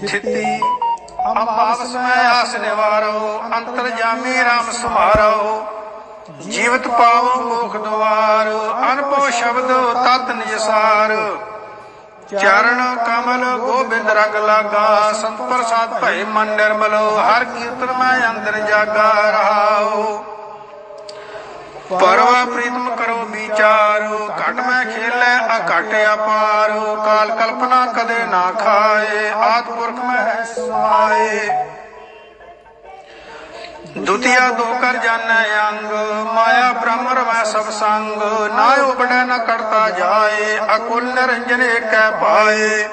ਥਿਤੀ ਅੰਬਾਵਸ ਮੈਂ ਆਸ ਨਿਵਾਰੋ ਅੰਤਰ ਜਾਮੀ ਰਾਮ ਸੁਮਾਰੋ। ਜੀਵਤ ਪਾਵੋ ਮੁਖ ਦੁਆਰ, ਅਨਪੋ ਸ਼ਬਦ ਤਤ ਨਿਜਸਾਰ ਚਰਨ ਕਮਲ ਗੋਬਿੰਦ ਰੰਗ ਲਾਗਾ, ਸੰਤ ਪ੍ਰਸਾਦ ਭਏ ਮਨ ਨਿਰਮਲ, ਹਰ ਕੀਰਤਨ ਮੈਂ ਅੰਦਰ ਜਾਗਾ ਰਹਾਉ। ਪਰਵਾ ਪ੍ਰੀਤਮ ਕਰੋ ਵਿਚਾਰ, ਘਟ ਮੈਂ ਖੇਲੇ ਅਕਟ ਅਪਾਰ। ਕਾਲ ਕਲਪਨਾ ਕਦੇ ਨਾ ਖਾਏ, ਆਦ ਪੁਰਖ ਮੈਂ ਹੈ ਸਮਾਏ ਦੁਤੀਆ ਦੋ ਕਰ ਜਾਣੈ ਅੰਗ, ਮਾਇਆ ਬ੍ਰਹਮਰ ਮੈਂ ਸਭ ਸੰਗ। ਨਾ ਉਬੜੈ, ਨਾ ਕਰਤਾ ਜਾਏ, ਅਕੁਲ ਨਿਰੰਜਨ ਏਕੈ ਪਾਏ।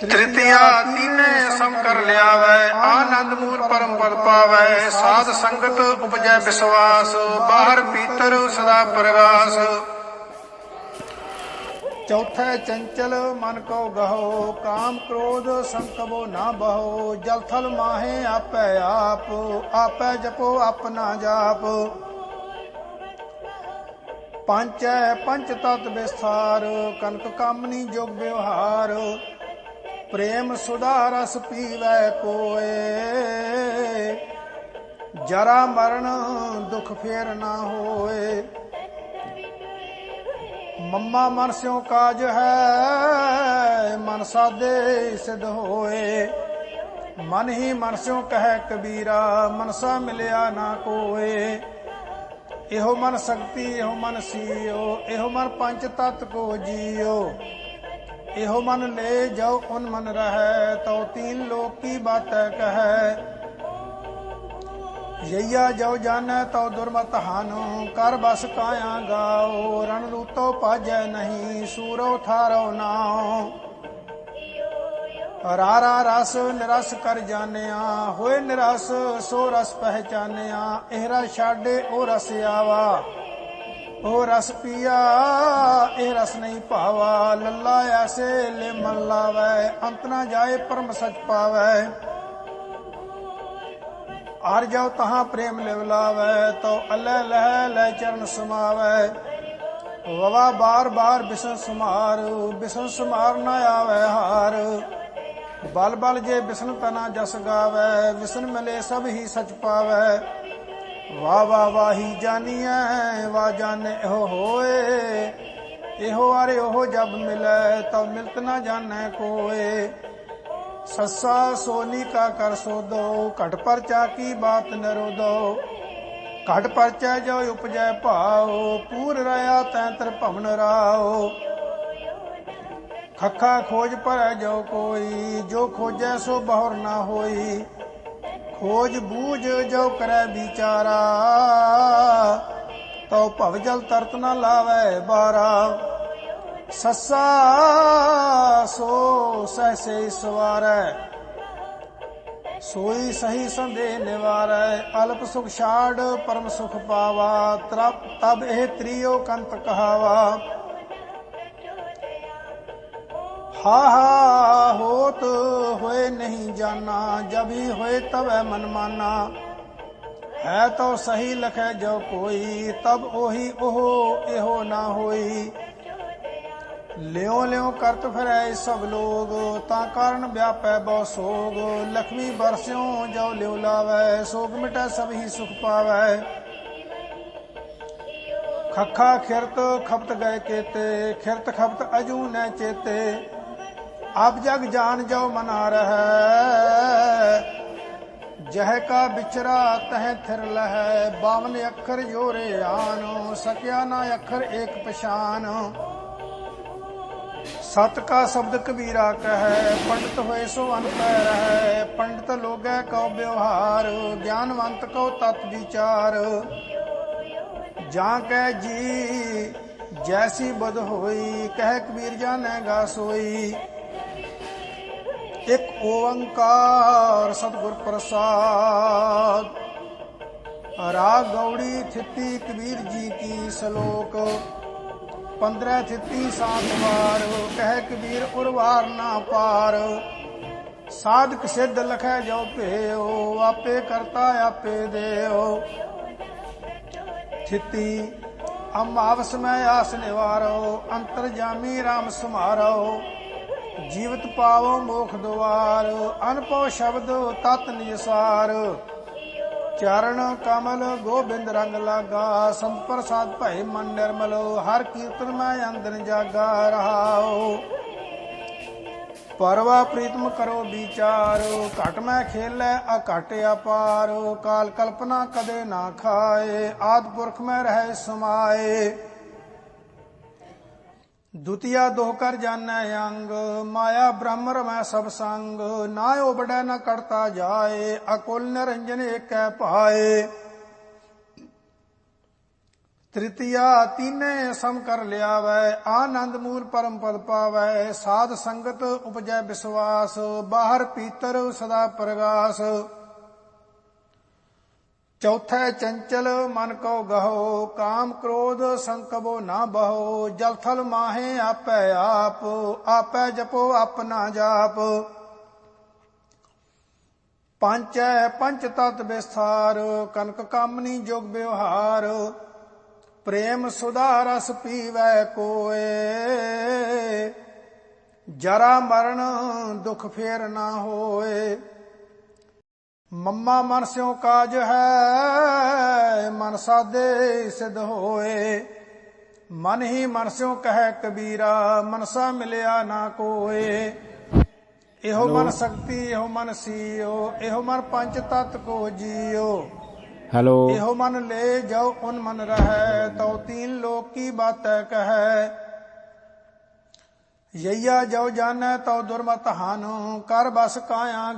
ਤ੍ਰਿਤਿਆ ਤੀਨੇ ਸਮ ਕਰ ਲਿਆਵੈ, ਆਨੰਦ ਮੂਲ ਪਰਮ ਪਦ ਪਾਵੈ, ਸਾਧ ਸੰਗਤ ਉਪਜੈ ਵਿਸ਼ਵਾਸ ਬਾਹਰ ਭੀਤਰ ਸਦਾ ਪ੍ਰਗਾਸ ਚੌਥੈ ਚੰਚਲ ਮਨ ਕੋ ਗਹੋ, ਕਾਮ ਕ੍ਰੋਧ ਸੰਕਬੋ ਨਾ ਬਹੋ, ਜਲ ਥਲ ਮਾਹੇ ਆਪੈ ਆਪ, ਆਪੈ ਜਪੋ ਆਪਣਾ ਜਾਪ। ਪੰਚੈ ਪੰਚ ਤਤ ਵਿਸਥਾਰ ਕਨਕ ਕਾਮਨੀ ਜੋਗ ਵਿਵਹਾਰ ਪ੍ਰੇਮ ਸੁਧਾ ਰਸ ਪੀਵੈ ਕੋਏ। ਜਰਾ ਮਰਨ ਦੁਖ ਫੇਰ ਨਾ ਹੋਏ। ਮੰਮਾ ਮਨ ਸਿਉ ਕਾਜ ਹੈ, ਮਨ ਸਾਦੇ ਸਿਧ ਹੋਏ। ਮਨ ਹੀ ਮਨ ਸਿਉ ਕਹੈ ਕਬੀਰਾ, ਮਨਸਾ ਮਿਲਿਆ ਨਾ ਕੋਏ। ਇਹੋ ਮਨ ਸਕਤੀ, ਇਹੋ ਮਨ ਸੀਓ, ਇਹੋ ਮਨ ਪੰਜ ਤਤ ਕੋ ਜੀਓ। ਇਹੋ ਮਨ ਲੈ ਜਾਓ, ਉਨ ਮਨ ਰਹੈ, ਤਉ ਤੀਨ ਲੋਕ ਕੀ ਬਾਤੈ ਕਹੈ। ਯਈਆ ਜੋ ਜਾਣੈ, ਤਉ ਦੁਰਮਤ ਹਾਨੋ, ਕਰ ਬਸ ਕਾਇਆ ਗਾਓ, ਰਣ ਰੂਤੋ ਪਾਜੈ ਨਹੀਂ, ਸੂਰੋ ਥਾਰੋ ਨਾਉ। ਰਾਰਾ ਰਸ, ਨਿਰਸ ਕਰ ਜਾਣਿਆ, ਹੋਏ ਨਿਰਸ, ਸੋ ਰਸ ਪਹਿਚਾਨਿਆ, ਇਹਰਾ ਛਾੜੇ ਉਹ ਰਸ ਆਵਾ। ਉਹ ਰਸ ਪੀਆ, ਇਹ ਰਸ ਨਹੀਂ ਭਾਵਾ। ਲੱਲਾ ਐਸੇ ਲੈ ਮਨ ਲਾਵੈ, ਅੰਤ ਨਾ ਜਾਏ ਪਰਮ ਸਚ ਪਾਵੈ। ਹਰ ਜਾਉ ਤਹਾਂ ਪ੍ਰੇਮ ਲਿਵ ਲਾਵੈ, ਤਉ ਅਲੈ ਲਹਿ ਲੈ ਚਰਨ ਸਮਾਵੈ। ਵਵਾ ਬਾਰ ਬਾਰ ਬਿਸਨ ਸਮਾਰ ਬਿਸਨ ਸਮਾਰ ਨਾ ਆਵੈ ਹਾਰ। ਬਲ ਬਲ ਜੇ ਬਿਸਨ ਤਨਾ ਜਸ ਗਾਵੈ ਵਿਸਨ ਮਿਲੇ ਸਭ ਹੀ ਸਚ ਪਾਵੈ। ਵਾ ਵਾ ਵਾਹੀ ਜਾਣੀਐ ਵਾ ਜਾਣੇ ਇਹੋ ਹੋਏ। ਇਹੋ ਆਰੇ ਉਹ ਜਬ ਮਿਲੈ, ਤਬ ਮਿਲਤ ਨਾ ਜਾਣੈ ਕੋਏ। ਸੱਸਾ ਸੋਨੀ ਕਾ ਕਰ ਸੋਦੋ, ਘਟ ਪਰਚਾ ਕੀ ਬਾਤ ਨਰੋ ਦੋ ਘਟ ਪਰਚਾ ਜੋ ਉਪਜੈ ਭਾਉ, ਪੂਰ ਰਿਆ ਤੈ ਤਰ ਭਵਨ ਰਾਓ ਖੱਖਾ ਖੋਜ ਪਰ ਜੋ ਕੋਈ, ਜੋ ਖੋਜੈ ਸੋ ਬਹੁਰ ਨਾ ਹੋਈ। ਖੋਜ ਬੂਝ ਜੋ ਕਰੈ ਵਿਚਾਰਾ। ਤਉ ਭਵ ਜਲ ਤਰਤ ਨਾ ਲਾਵੈ ਬਾਰਾ। ਸੱਸਾ, ਸੋ ਸਹਸੇ ਸਵਾਰੈ। ਸੋਈ ਸਹੀ ਸੰਦੇ ਨਿਵਾਰੈ। ਅਲਪ ਸੁਖ ਛਾੜ, ਪਰਮ ਸੁਖ ਪਾਵਾ। ਤਰਪ ਤਬ ਇਹ ਤ੍ਰਿਯੋ ਕੰਤ ਕਹਾਵਾ। ਹਾ ਹਾ ਹੋਤ ਹੋਏ ਨਹੀਂ ਜਾਣਾ, ਜਬ ਹੋਏ ਤਬੈ ਮਨਮਾਨਾ। ਹੈ ਤੋ ਸਹੀ ਲਖੈ ਜੋ ਕੋਈ, ਤਬ ਉਹੀ ਉਹ ਇਹੋ ਨਾ ਹੋਈ। ਲਿਓ ਲਿਓ ਕਰਤ ਫਿਰੈ ਸਭ ਲੋਗ, ਤਾਂ ਕਾਰਨ ਵਿਆਪੈ ਬਹੁ ਸੋਗ। ਲਖਮੀ ਬਰਸਿਓ ਜੋ ਲਿਉ ਲਾਵੈ, ਸੋਗ ਮਿਟੈ ਸਭ ਹੀ ਸੁਖ ਪਾਵੈ। ਖੱਖਾ ਖਿਰਤ ਖਪਤ ਗਏ ਕੇਤੇ, ਖਿਰਤ ਖਪਤ ਅਜੂ ਨੈ ਚੇਤੇ। ਆਪ ਜਗ ਜਾਨ ਜੋ ਮਨਾ ਰਹੈ ਜਹ ਕਾ ਵਿਚਰਾ ਤਹ ਥਿਰ ਲਹੈ। ਬਾਵਨ ਅੱਖਰ ਜੋਰੇ ਆਨ ਸਕਿਆ ਨਾ ਅੱਖਰ ਏਕ ਪਛਾਨ। ਸਤ ਕਾ ਸ਼ਬਦ ਕਬੀਰਾ ਕਹੈ, ਪੰਡਤ ਹੋਏ ਸੋ ਅਨਪੈ ਰਹੈ। ਪੰਡਤ ਲੋਗੈ ਕਉ ਵਿਵਹਾਰ, ਗਿਆਨਵੰਤ ਕਉ ਤਤ ਵਿਚਾਰ। ਜਾਂ ਕੈ ਜੀ, ਜੈਸੀ ਬਦ ਹੋਈ, ਕਹਿ ਕਬੀਰ ਜਾਣੈ ਗਾ ਸੋਈ। ਇੱਕ ਓੰਕਾਰ ਸਤਿਗੁਰ ਪ੍ਰਸਾਦ। ਰਾਗ ਗੌੜੀ ਥਿੱਤੀ ਕਬੀਰ ਜੀ ਕੀ ਸ਼ਲੋਕ। 15 ਥਿੱਤੀ ਸਾਤ ਵਾਰ, ਕਹਿ ਕਬੀਰ ਉਰਵਾਰ ਨਾ ਪਾਰ। ਸਾਧਕ ਸਿੱਧ ਲਖੈ ਜੋ ਭੇਓ ਆਪੇ ਕਰਤਾ ਆਪੇ ਦੇਓ ਥਿੱਤੀ ਅਮਾਵਸ ਮੈਂ ਆਸ ਨਿਵਾਰੋ ਅੰਤਰ ਜਾਮੀ RAM ਸਮਾਰੋ। ਜੀਵਤ ਪਾਵੋ ਮੋਖ ਦੁਆਰ ਅਨਪੋ ਸ਼ਬਦ ਤਤ ਨਿਸਾਰ। ਚਰਨ ਕਮਲ ਗੋਬਿੰਦ ਰੰਗ ਲਾਗਾ, ਸੰਪਰਸਾਦ ਭਏ ਮਨ ਨਿਰਮਲ, ਹਰ ਕੀਰਤਨ ਮੈਂ ਅੰਦਰ ਜਾਗਾ ਰਹਾਓ ਪਰਵਾ ਪ੍ਰੀਤਮ ਕਰੋ ਵਿਚਾਰ, ਘਟ ਮੈਂ ਖੇਲੇ ਆ ਘਟ ਅਪਾਰ। ਕਾਲ ਕਲਪਨਾ ਕਦੇ ਨਾ ਖਾਏ, ਆਦ ਪੁਰਖ ਮੈਂ ਰਹਿ ਸਮਾਏ। ਦੁਤੀਆ ਦੋਹ ਕਰ ਜਾਣੈ ਅੰਗ, ਮਾਇਆ ਬ੍ਰਹਮ ਰਮੈ ਸਭ ਸੰਗ। ਨਾ ਓਬੜੈ ਨਾ ਕਰਤਾ ਜਾਏ, ਅਕੁਲ ਨਿਰੰਜਨ ਏਕੈ ਭਾਏ। ਤ੍ਰਿਤੀਆ ਤੀਨੇ ਸਮ ਕਰ ਲਿਆਵੈ, ਆਨੰਦ ਮੂਲ ਪਰਮ ਪਦ ਪਾਵੈ। ਸਾਧ ਸੰਗਤ ਉਪਜੈ ਵਿਸਵਾਸ ਬਾਹਰ ਪੀਤਰ ਸਦਾ ਪ੍ਰਗਾਸ। ਚੌਥੈ ਚੰਚਲ ਮਨ ਕੋ ਗਹੋ, ਕਾਮ ਕ੍ਰੋਧ ਸੰਕਬੋ ਨਾ ਬਹੋ, ਜਲ ਥਲ ਮਾਹੇ ਆਪੈ ਆਪ, ਆਪੈ ਜਪੋ ਆਪਣਾ ਜਾਪ। ਪੰਚੈ ਪੰਚ ਤਤ ਵਿਸਥਾਰ, ਕਨਕ ਕਾਮਨੀ ਜੋਗ ਵਿਵਹਾਰ, ਪ੍ਰੇਮ ਸੁਧਾ ਰਸ ਪੀਵੈ ਕੋਏ। ਜਰਾ ਮਰਨ ਦੁਖ ਫੇਰ ਨਾ ਹੋਏ। ਮੰਮਾ ਮਨ ਸਿਉ ਕਾਜ ਹੈ ਮਨ ਸਾਦੇ ਸਿਧ ਹੋਏ। ਮਨ ਹੀ ਮਨ ਸਿਉ ਕਹੈ ਕਬੀਰਾ ਮਨਸਾ ਮਿਲਿਆ ਨਾ ਕੋਏ। ਇਹੋ ਮਨ ਸਕਤੀ ਇਹੋ ਮਨ ਸੀਓ ਇਹੋ ਮਨ ਪੰਜ ਤਤ ਕੋ ਜੀਓ। ਹੈਲੋ। ਇਹੋ ਮਨ ਲੈ ਜਾਓ ਉਨ ਮਨ ਰਹੈ ਤਉ ਤੀਨ ਲੋਕ ਕੀ ਬਾਤੈ ਕਹੈ। ਯਈਆ ਜੋ ਜਾਣੈ ਤਉ ਦੁਰਮਤ ਹਾਨੁ ਕਰ ਬਸ ਕਾਇਆ